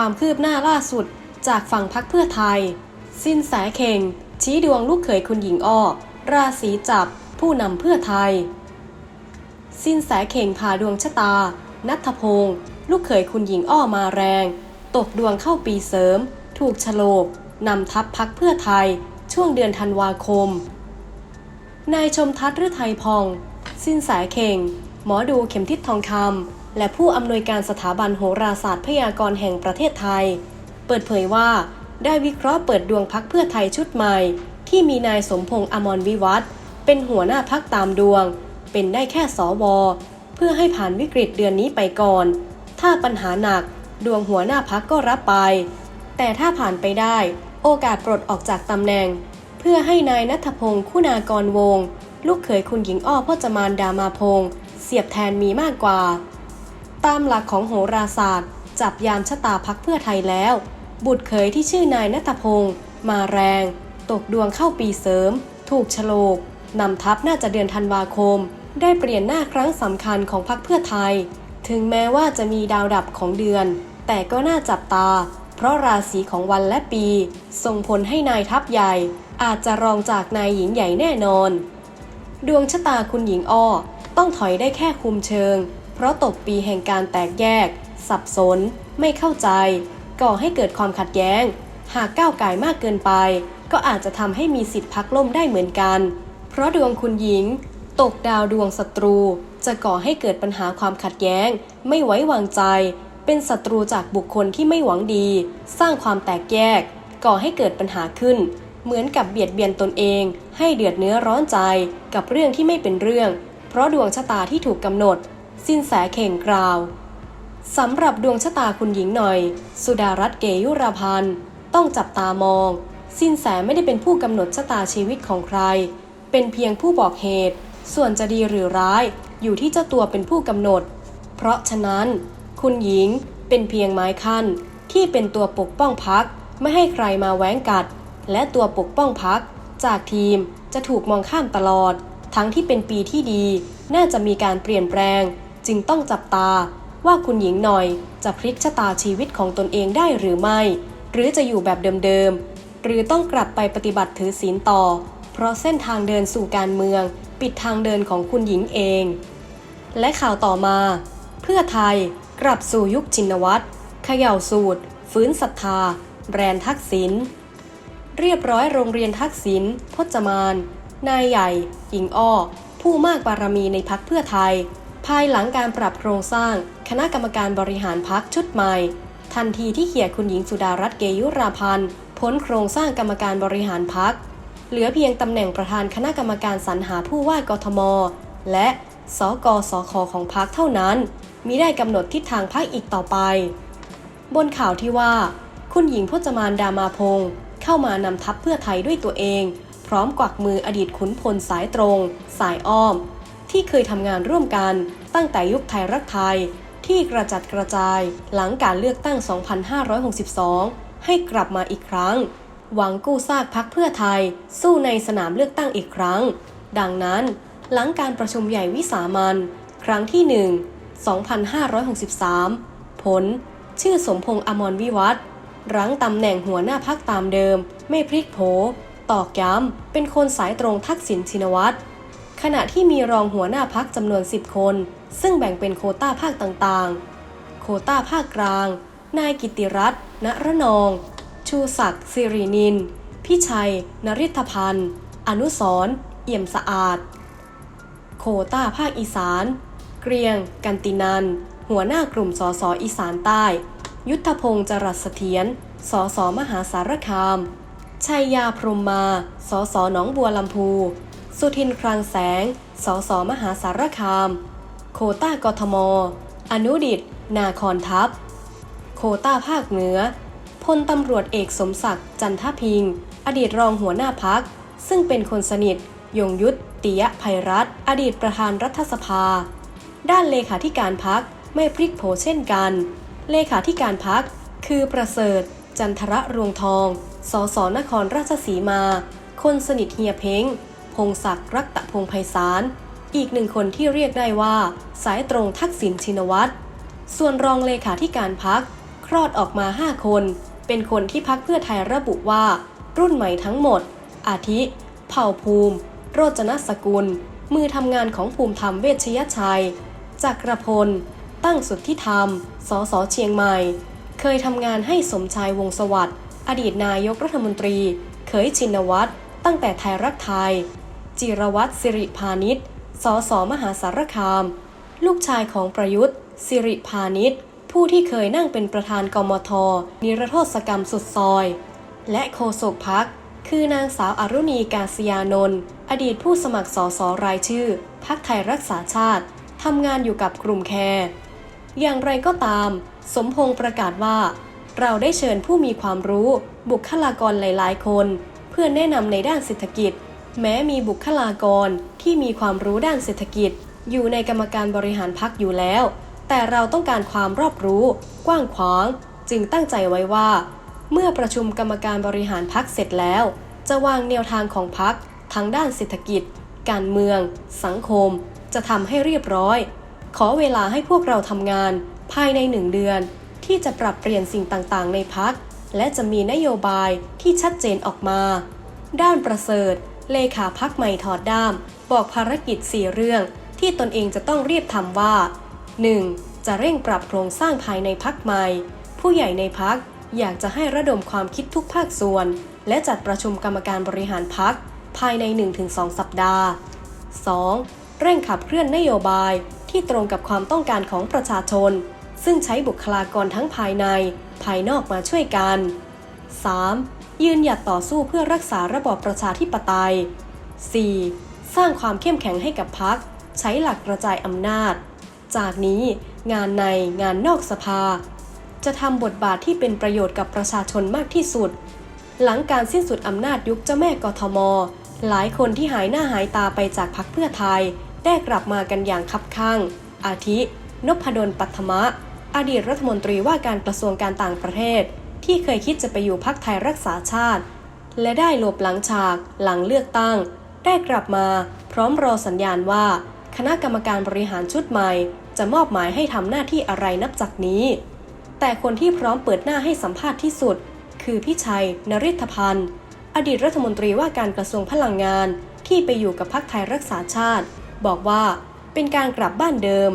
ความคืบหน้าล่าสุดจากฝั่งพักเพื่อไทย สิ้นแสเข่ง ชี้ดวงลูกเขยคุณหญิงอ้อราศีจับ ผู้นำเพื่อไทย สิ้นแสเข่งพาดวงชะตา นัทพงศ์ลูกเขยคุณหญิงอ้อมาแรง ตกดวงเข้าปีเสริม ถูกฉลกนำทัพพักเพื่อไทย ช่วงเดือนธันวาคม นายชมทัศน์ฤทัยพอง สิ้นแสเข่ง หมอดูเข็มทิศทองคำ และผู้อำนวยการสถาบันโหราศาสตร์พยากรณ์แห่งประเทศไทย เปิดเผยว่า ได้วิเคราะห์เปิดดวงพักเพื่อไทยชุดใหม่ ที่มีนายสมพงษ์อมรวิวัฒเป็นหัวหน้าพักตามดวง เป็นได้แค่สวเพื่อให้ผ่านวิกฤตเดือนนี้ไปก่อน ถ้าปัญหาหนักดวงหัวหน้าพักก็รับไป แต่ถ้าผ่านไปได้ โอกาสปลดออกจากตำแหน่ง เพื่อให้นายนัทพงศ์คุณากรวงศ์ลูกเขยคุณหญิงอ้อพ่อจมานดามาพงศ์เสียบแทนมีมากกว่า ตามหลักของโหราศาสตร์ จับยามชะตาพักเพื่อไทยแล้ว บุตรเขยที่ชื่อนายนัทพงศ์มาแรง ตกดวงเข้าปีเสริม ถูกฉลกนำทัพน่าจะเดือนธันวาคม ได้เปลี่ยนหน้าครั้งสำคัญของพักเพื่อไทย ถึงแม้ว่าจะมีดาวดับของเดือน แต่ก็น่าจับตา เพราะราศีของวันและปี ส่งผลให้นายทัพใหญ่ อาจจะรองจากนายหญิงใหญ่แน่นอน ดวงชะตาคุณหญิงอ้อต้องถอยได้แค่คุมเชิง เพราะตกปีแห่งการแตกแยก สับสน ไม่เข้าใจ ก่อให้เกิดความขัดแย้ง หากก้าวไก่มากเกินไป ก็อาจจะทำให้มีสิทธิ์พักล่มได้เหมือนกัน เพราะดวงคุณหญิง ตกดาวดวงศัตรู จะก่อให้เกิดปัญหาความขัดแย้ง ไม่ไว้วางใจ เป็นศัตรูจากบุคคลที่ไม่หวังดี สร้างความแตกแยก ก่อให้เกิดปัญหาขึ้น เหมือนกับเบียดเบียนตนเอง ให้เดือดเนื้อร้อนใจ กับเรื่องที่ไม่เป็นเรื่อง เพราะดวงชะตาที่ถูกกำหนด สิ้นแสเข่งกราว สำหรับดวงชะตาคุณหญิงหน่อย สุดารัตน์เกยุราพันธ์ต้องจับตามอง สินแสไม่ได้เป็นผู้กำหนดชะตาชีวิตของใคร เป็นเพียงผู้บอกเหตุ ส่วนจะดีหรือร้ายอยู่ที่เจ้าตัวเป็นผู้กำหนด เพราะฉะนั้น คุณหญิงเป็นเพียงไม้ขั้นที่เป็นตัวปกป้องพักไม่ให้ใครมาแหวงกัด และตัวปกป้องพัก จากทีมจะถูกมองข้ามตลอด ทั้งที่เป็นปีที่ดี น่าจะมีการเปลี่ยนแปลง จึงต้องจับตาว่าคุณหญิงหน่อยจะพลิกชะตาชีวิตของตนเองได้หรือไม่ หรือจะอยู่แบบเดิมๆ หรือต้องกลับไปปฏิบัติถือศีลต่อ เพราะเส้นทางเดินสู่การเมือง ปิดทางเดินของคุณหญิงเอง และข่าวต่อมา เพื่อไทยกลับสู่ยุคจินวัตรเขย่าสูตร ฟื้นศรัทธา แบรนด์ทักษิณเรียบร้อยโรงเรียนทักษิณพจมาน นายใหญ่ หญิงอ้อ ผู้มากบารมีในพักเพื่อไทย ภายหลังการปรับโครงสร้าง คณะกรรมการบริหารพักชุดใหม่ ทันทีที่เขียดคุณหญิงสุดารัตน์เกยุราพันธ์พ้นโครงสร้างกรรมการบริหารพักเหลือเพียงตำแหน่งประธานคณะกรรมการสรรหาผู้ว่ากทม และสกสคของพักเท่านั้นมิได้กำหนดทิศทางพักอีกต่อไป บนข่าวที่ว่า คุณหญิงพจมานดามาพงศ์เข้ามานำทัพเพื่อไทยด้วยตัวเอง พร้อมกวักมืออดีตขุนพลสายตรง สายอ้อม ที่เคยทำงานร่วมกันตั้งแต่ยุคไทยรักไทย ที่กระจัดกระจายหลังการเลือกตั้ง 2562 ให้กลับมาอีกครั้ง หวังกู้ซากพักเพื่อไทย สู้ในสนามเลือกตั้งอีกครั้ง ดังนั้น หลังการประชุมใหญ่วิสามันครั้งที่ 1 2563 ผล ชื่อสมพงษ์อมรวิวัฒรั้งตำแหน่งหัวหน้าพักตามเดิม ไม่พลิกโผ ตอกย้ำ เป็นคนสายตรงทักษิณชินวัตร ขณะที่มีรองหัวหน้าพักจำนวน 10 คน ซึ่งแบ่งเป็นโคต้าภาคต่างๆ โคต้าภาคกลาง นายกิติรัตน์ณระนอง ชูศักดิ์สิรินิน พิชัย นริธพันธ์ อนุสร์เอี่ยมสะอาด โคต้าภาคอีสาน เกรียง กันตินัน หัวหน้ากลุ่มสสอีสานใต้ ยุทธพงศ์จรัสเสถียร สสมหาสารคาม ชัยยาพรหมมา สสหนองบัวลำพู สุทินคลังแสง สสมหาสารคาม โคต้ากทม อนุดิต นาคอนทัพ โคต้าภาคเหนือ พลตำรวจเอกสมศักดิ์จันทพิงค์อดีตรองหัวหน้าพัก ซึ่งเป็นคนสนิท ยงยุทธติยภัยรัตน์อดีตประธานรัฐสภา ด้านเลขาธิการพักไม่พลิกโผเช่นกัน เลขาธิการพักคือประเสริฐ จันทระรวงทอง สสนครราชสีมา คนสนิทเฮียเพ้ง พงศักดิ์รักตะพงไพศาล อีกหนึ่งคนที่เรียกได้ว่า สายตรงทักษิณชินวัตร ส่วนรองเลขาธิการพักคลอดออกมา 5 คน เป็นคนที่พักเพื่อไทยระบุว่า รุ่นใหม่ทั้งหมด อาทิ เผ่าภูมิ โรจนสกุล มือทำงานของภูมิธรรมเวชยชัย จักรพล ตั้งสุทธิธรรม สสเชียงใหม่ เคยทำงานให้สมชายวงศ์สวัสดิ์อดีตนายกรัฐมนตรี เคยชินวัตรตั้งแต่ไทยรักไทย จิรวัตรสิริพานิชสสมหาสารคาม ลูกชายของประยุทธ์ สิริพานิชผู้ที่เคยนั่งเป็นประธานกมท นิรโทษกรรมสุดซอย และโฆษกพัก คือนางสาวอรุณีกาศยานนท์ อดีตผู้สมัครสสรายชื่อ พักไทยรักษาชาติ ทำงานอยู่กับกลุ่มแคร์อย่างไรก็ตาม สมพงษ์ประกาศว่า เราได้เชิญผู้มีความรู้ บุคลากรหลาย ๆ คน เพื่อแนะนำในด้านเศรษฐกิจ แม้มีบุคลากรที่มีความรู้ด้านเศรษฐกิจ อยู่ในกรรมการบริหารพักอยู่แล้ว แต่เราต้องการความรอบรู้ กว้างขวาง จึงตั้งใจไว้ว่า เมื่อประชุมกรรมการบริหารพักเสร็จแล้ว จะวางแนวทางของพักทั้งด้านเศรษฐกิจ การเมือง สังคม จะทำให้เรียบร้อย ขอเวลาให้พวกเราทำงาน ภายในหนึ่งเดือน ที่จะปรับเปลี่ยนสิ่งต่างๆ ในพักและจะมีนโยบายที่ชัดเจนออกมา ด้านประเสริฐ เลขาพักใหม่ถอดด้าม บอกภารกิจ 4 เรื่อง ที่ตนเองจะต้องรีบทำว่า 1. จะเร่งปรับโครงสร้างภายในพักใหม่ ผู้ใหญ่ในพักอยากจะให้ระดมความคิดทุกภาคส่วน และจัดประชุมกรรมการบริหารพักภายใน 1-2 สัปดาห์ 2. เร่งขับเคลื่อนนโยบายที่ตรงกับความต้องการของประชาชน ซึ่งใช้บุคลากรทั้งภายใน ภายนอกมาช่วยกัน 3. ยืนหยัดต่อสู้เพื่อรักษาระบอบประชาธิปไตย 4. สร้างความเข้มแข็งให้กับพักใช้หลักกระจายอำนาจ จากนี้งานในงานนอกสภา จะทำบทบาทที่เป็นประโยชน์กับประชาชนมากที่สุด หลังการสิ้นสุดอำนาจยุคเจ้าแม่กทม หลายคนที่หายหน้าหายตาไปจากพักเพื่อไทย ได้กลับมากันอย่างคับข้าง อาทิ นพดลปัทมะ อดีตรัฐมนตรีว่าการกระทรวงการต่างประเทศ ที่เคยคิดจะไปอยู่พักไทยรักษาชาติ และได้หลบหลังฉากหลังเลือกตั้ง ได้กลับมาพร้อมรอสัญญาณว่า คณะกรรมการบริหารชุดใหม่ จะมอบหมายให้ทำหน้าที่อะไรนับจากนี้ แต่คนที่พร้อมเปิดหน้าให้สัมภาษณ์ที่สุด คือพี่ชัย นริธพันธ์ อดีตรัฐมนตรีว่าการกระทรวงพลังงาน ที่ไปอยู่กับพักไทยรักษาชาติ บอกว่าเป็นการกลับบ้านเดิม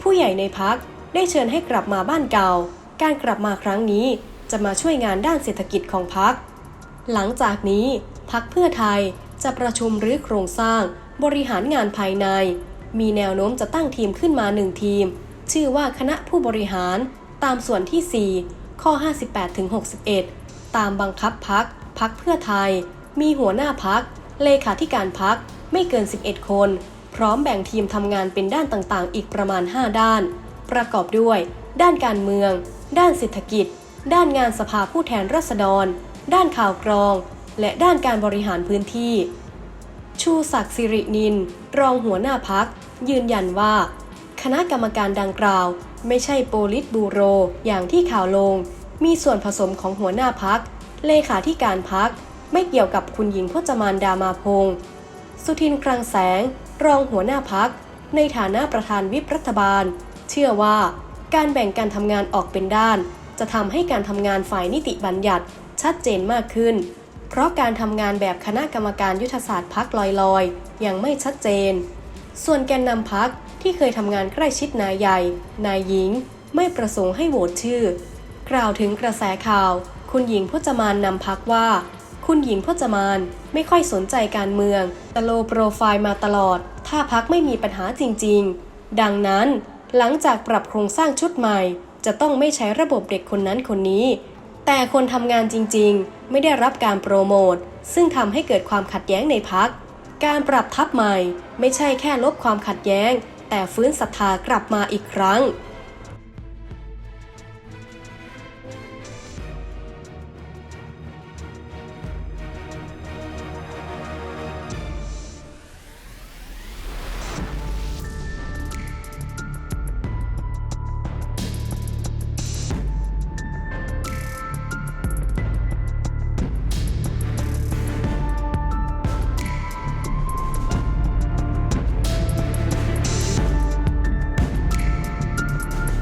ผู้ใหญ่ในพักได้เชิญให้กลับมาบ้านเก่า การกลับมาครั้งนี้ จะมาช่วยงานด้านเศรษฐกิจของพัก หลังจากนี้พักเพื่อไทยจะประชุมหรือโครงสร้าง บริหารงานภายใน มีแนวโน้มจะตั้งทีมขึ้นมาหนึ่งทีม ชื่อว่าคณะผู้บริหารตามส่วนที่ 4 ข้อ 58-61ตามบังคับพักพักเพื่อไทย มีหัวหน้าพัก เลขาธิการพักไม่เกิน 11 คน พร้อมแบ่งทีมทำงานเป็นด้านต่างๆ อีกประมาณ 5 ด้าน ประกอบด้วย ด้านการเมือง ด้านเศรษฐกิจ ด้านงานสภาผู้แทนราษฎร ด้านข่าวกรอง และด้านการบริหารพื้นที่ ชูศักดิ์สิรินิน รองหัวหน้าพัก ยืนยันว่า คณะกรรมการดังกล่าว ไม่ใช่โปลิตบูโร อย่างที่ข่าวลง มีส่วนผสมของหัวหน้าพัก เลขาธิการพัก ไม่เกี่ยวกับคุณหญิงพจมานดามาพงศ์สุทินคลังแสง รองหัวหน้าพัก ในฐานะประธานวิปรัฐบาล เชื่อว่าการแบ่งการทำงานออกเป็นด้าน จะทำให้การทำงานฝ่ายนิติบัญญัติชัดเจนมากขึ้น เพราะการทำงานแบบคณะกรรมการยุทธศาสตร์พักลอยๆ ยังไม่ชัดเจน ส่วนแกนนำพักที่เคยทำงานใกล้ชิดนายใหญ่ นายหญิง ไม่ประสงค์ให้โหวตชื่อ กล่าวถึงกระแสข่าว คุณหญิงพจมานนำพักว่า คุณหญิงพจมานไม่ค่อยสนใจการเมืองแต่โลโปรไฟล์มาตลอด ถ้าพักไม่มีปัญหาจริง ๆ ดังนั้นหลังจากปรับโครงสร้างชุดใหม่ จะต้องไม่ใช้ระบบเด็กคนนั้นคนนี้ แต่คนทำงานจริงๆ ไม่ได้รับการโปรโมท ซึ่งทำให้เกิดความขัดแย้งในพัก การปรับทับใหม่ ไม่ใช่แค่ลบความขัดแย้ง แต่ฟื้นศรัทธากลับมาอีกครั้ง